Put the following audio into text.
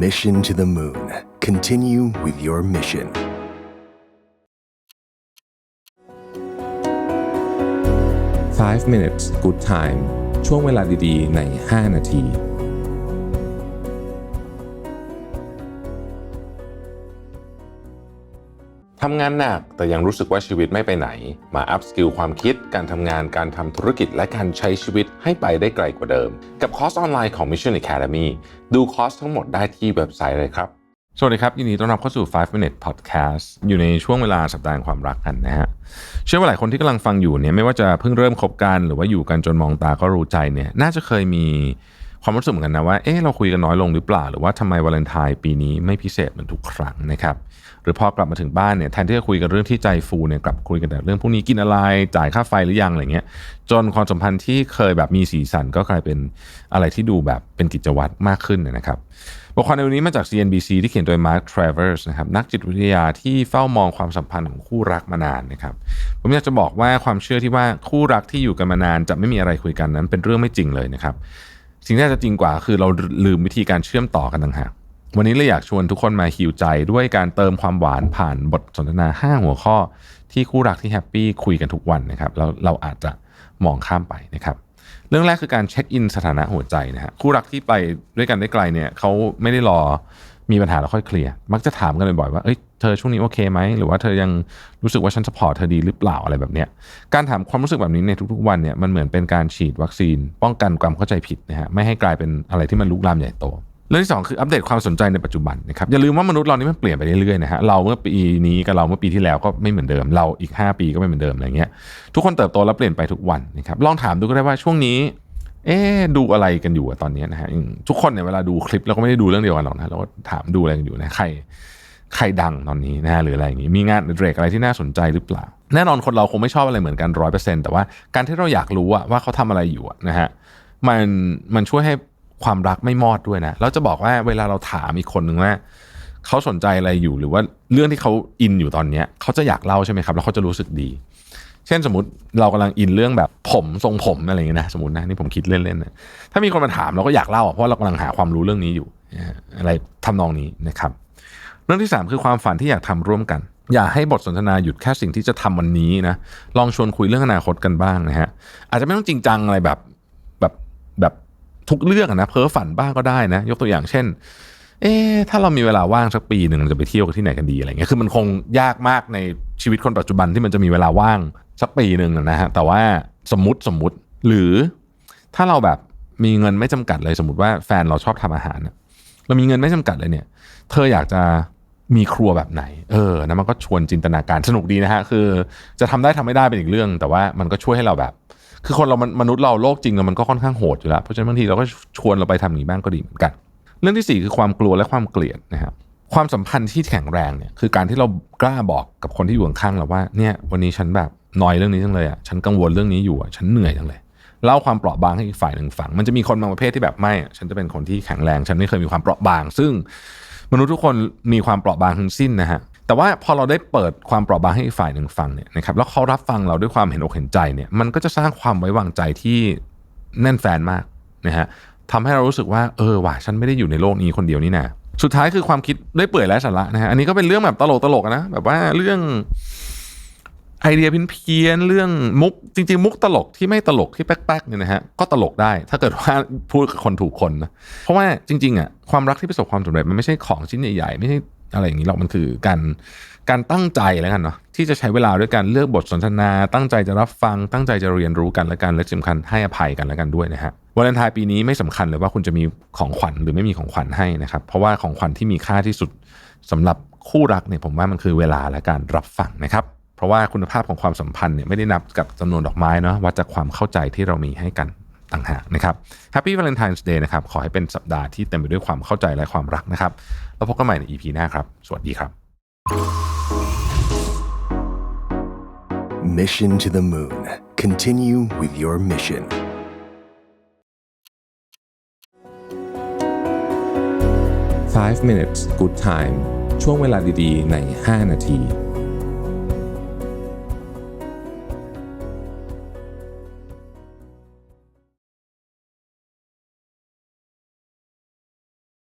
Mission to the Moon. Continue with your mission. Five minutes good time ช่วงเวลาดีๆ ใน 5 นาที ทำงานหนักแต่ยังรู้สึกว่าชีวิตไม่ไปไหน มาอัพสกิลความคิด การทำงานการทำธุรกิจและการใช้ชีวิตให้ไปได้ไกลกว่าเดิม กับคอร์สออนไลน์ของ Mission Academy ดูคอร์สทั้งหมดได้ที่เว็บไซต์เลยครับ สวัสดีครับ ยินดีต้อนรับเข้าสู่ 5 minute podcast อยู่ในช่วงเวลาสัปดาห์แห่งความรักกันนะฮะเชื่อว่าหลายคนที่กำลังฟังอยู่เนี่ยไม่ว่าจะเพิ่งเริ่มคบกันหรือว่าอยู่กันจนมองตาก็รู้ใจเนี่ยน่าจะเคยมี ความรู้สึกเหมือนกันนะว่า เอ๊ะเราคุยกันน้อยลงหรือเปล่า หรือว่าทำไมวาเลนไทน์ปีนี้ไม่พิเศษเหมือนทุกครั้งนะครับ หรือพอกลับมาถึงบ้านเนี่ยแทนที่จะคุยกันเรื่องที่ใจฟูเนี่ยกลับคุยกันแต่เรื่องพวกนี้กินอะไร จ่ายค่าไฟหรือยังอะไรเงี้ย จนความสัมพันธ์ที่เคยแบบมีสีสันก็กลายเป็นอะไรที่ดูแบบเป็นกิจวัตรมากขึ้นนะครับ บทความในวันนี้มาจาก CNBC ที่เขียนโดย Mark Travers นะครับนักจิตวิทยาที่เฝ้ามองความสัมพันธ์ของคู่รักมานานนะครับ ผมอยากจะบอกว่าความเชื่อที่ว่าคู่รักที่อยู่กันมานาน จะไม่มีอะไรคุยกันนั้นเป็นเรื่องไม่จริงเลยนะครับ สิ่งที่จะจริงกว่าคือเราลืมวิธีการเชื่อมต่อกันต่างหากวันนี้เลยอยากชวนทุกคนมาฮิวใจด้วยการเติมความหวานผ่านบทสนทนา 5 หัวข้อ ที่คู่รักที่แฮปปี้คุยกันทุกวันนะครับแล้วเราอาจจะมองข้ามไปนะครับ เรื่องแรกคือการเช็คอินสถานะหัวใจนะฮะคู่รักที่ไปด้วยกันได้ไกลเนี่ยเขาไม่ได้รอ มีปัญหาแล้วค่อยเคลียร์มักจะถามกันบ่อยๆว่าเอ้ยเธอช่วงนี้โอเคไหมหรือว่าเธอยังรู้สึกว่าฉันสปอร์ตเธอดีหรือเปล่าอะไรแบบเนี้ยการถามความรู้สึกแบบนี้ในทุกๆวันเนี่ยมันเหมือนเป็นการฉีดวัคซีน ป้องกันความเข้าใจผิดนะฮะไม่ให้กลายเป็นอะไรที่มันลุกลามใหญ่โตเรื่องที่สองคืออัปเดตความสนใจในปัจจุบันนะครับอย่าลืมว่ามนุษย์เรานี่มันเปลี่ยนไปเรื่อยๆนะฮะเราเมื่อปีนี้กับเราเมื่อปีที่แล้วก็ไม่เหมือนเดิม เราอีก 5 ปีก็ไม่เหมือนเดิมอะไรเงี้ยทุกคนเติบโตแล้วเปลี่ยนไปทุกวันนะครับลองถามดูก็ได้ว่าช่วงนี้ เอ๊ดูอะไรกันอยู่ตอนนี้นะฮะทุกคนเนี่ยเวลาดูคลิปเราก็ไม่ได้ดูเรื่องเดียวกันหรอกนะเราก็ถามดูอะไรกันอยู่นะใครใครดังตอนนี้นะฮะหรืออะไรอย่างงี้มีงานเรกอะไรที่น่าสนใจหรือเปล่า แน่นอนคนเราคงไม่ชอบอะไรเหมือนกันร้อยเปอร์เซ็นต์แต่ว่าการที่เราอยากรู้อะว่าเขาทำอะไรอยู่นะฮะมันมันช่วยให้ความรักไม่มอดด้วยนะเราจะบอกว่าเวลาเราถามอีกคนหนึ่งว่าเขาสนใจอะไรอยู่หรือว่าเรื่องที่เขาอินอยู่ตอนเนี้ยเขาจะอยากเล่าใช่ไหมครับ แล้วเขาจะรู้สึกดี ช่นสมมติเรากำลังอินเรื่องแบบผมทรงผมอะไรอย่างเงี้ยนะสมมตินะนี่ผมคิดเล่นๆนะถ้ามีคนมาถามเราก็อยากเล่าเพราะเรากำลังหาความรู้เรื่องนี้อยู่อะไรทำนองนี้นะครับ เรื่องที่ 3 คือความฝันที่อยากทำร่วมกัน อย่าให้บทสนทนาหยุดแค่สิ่งที่จะทำวันนี้นะลองชวนคุยเรื่องอนาคตกันบ้างนะฮะอาจจะไม่ต้องจริงจังอะไรแบบแบบแบบทุกเรื่องนะเพ้อฝันบ้างก็ได้นะยกตัวอย่างเช่นเอ๊ถ้าเรามีเวลาว่างสักปีหนึ่งเราจะไปเที่ยวกันที่ไหนกันดีอะไรเงี้ย คือมันคงยากมากในชีวิตคนปัจจุบันที่มันจะมีเวลาว่าง สักปีหนึ่งนะฮะแต่ว่าสมมติสมมติหรือถ้าเราแบบมีเงินไม่จำกัดเลยสมมติว่าแฟนเราชอบทำอาหารน่ะเรามีเงินไม่จำกัดเลยเนี่ย เธออยากจะมีครัวแบบไหน เออนะมันก็ชวนจินตนาการสนุกดีนะฮะ คือจะทำได้ทำไม่ได้เป็นอีกเรื่อง แต่ว่ามันก็ช่วยให้เราแบบ คือคนเรามันมนุษย์เราโลกจริงมันก็ค่อนข้างโหดอยู่แล้ว เพราะฉะนั้นบางทีเราก็ชวนเราไปทำอย่างนี้บ้างก็ดีเหมือนกัน เรื่องที่สี่คือความกลัวและความเกลียดนะครับความสัมพันธ์ที่แข็งแรงเนี่ยคือการที่เรากล้าบอกกับคนที่อยู่ข้างเราว่าเนี่ยวันนี้ฉันแบบ นอยเรื่องนี้จังเลยอะฉันกังวลเรื่องนี้อยู่อะฉันเหนื่อยจังเลยเล่าความเปราะบางให้อีกฝ่ายหนึ่งฟัง มันจะมีคนบางประเภทที่แบบไม่อะฉันจะเป็นคนที่แข็งแรง ฉันไม่เคยมีความเปราะบาง ซึ่งมนุษย์ทุกคนมีความเปราะบางทั้งสิ้นนะฮะแต่ว่าพอเราได้เปิดความเปราะบางให้อีกฝ่ายหนึ่งฟังเนี่ยนะครับแล้วเขารับฟังเราด้วยความเห็นอกเห็นใจเนี่ยมันก็จะสร้างความไว้วางใจที่แน่นแฟนมากนะฮะทำให้เรารู้สึกว่าเออว่ะฉันไม่ได้อยู่ในโลกนี้คนเดียวนี่นะสุดท้ายคือความคิดได้เปื่อยและสาระนะฮะอันนี้ก็เป็นเรื่องแบบตลกตลกๆนะแบบว่าเรื่อง ไอเดียพินเพี้ยนเรื่องมุกจริง ๆ มุกตลกที่ไม่ตลกที่แป๊กๆเนี่ยนะฮะก็ตลกได้ ถ้าเกิดว่าพูดกับคนถูกคนนะเพราะว่าจริงๆอะความรักที่ประสบความสำเร็จมันไม่ใช่ของชิ้นใหญ่ๆไม่ใช่อะไรอย่างนี้หรอกมันคือการการตั้งใจแล้วกันเนาะที่จะใช้เวลาด้วยการเลือกบทสนทนา ตั้งใจจะรับฟัง ตั้งใจจะเรียนรู้กันและกันและสำคัญให้อภัยกันแล้วกันด้วยนะฮะวาเลนไทน์ปีนี้ไม่สำคัญเลยว่าคุณจะมีของขวัญหรือไม่มีของขวัญให้นะครับเพราะว่าของขวัญที่มีค่าที่สุดสำหรับคู่รักเนี่ยผมว่ามันคือเวลาและการรับฟังนะครับ ราะว่าคุณภาพของความสัมพันธ์เนี่ยไม่ได้นับกับจำนวนดอกไม้เนาะวัดจากความเข้าใจที่เรามีให้กันต่างหากนะครับ Happy Valentine's Day นะครับ ขอให้เป็นสัปดาห์ที่เต็มไปด้วยความเข้าใจและความรักนะครับ แล้วพบกันใหม่ใน EP หน้าครับ สวัสดีครับ Mission to the Moon. Continue with your mission. Five minutes good time ช่วงเวลาดีๆ ใน 5 นาที